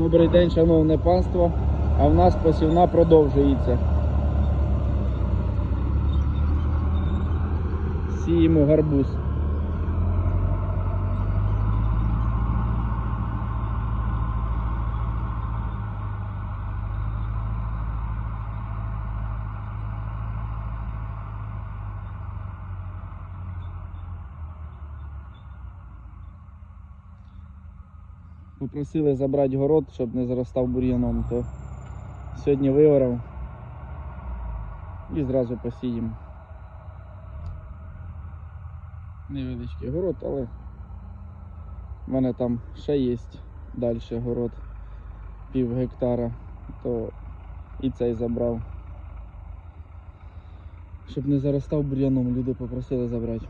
Добрий день, шановне панство. А в нас посівна продовжується. Сіємо гарбуз. Попросили забрати город, щоб не заростав бур'яном, то сьогодні виорав і зразу посіємо. Невеличкий город, але в мене там ще є далі город пів гектара, то і цей забрав. Щоб не заростав бур'яном, люди попросили забрати.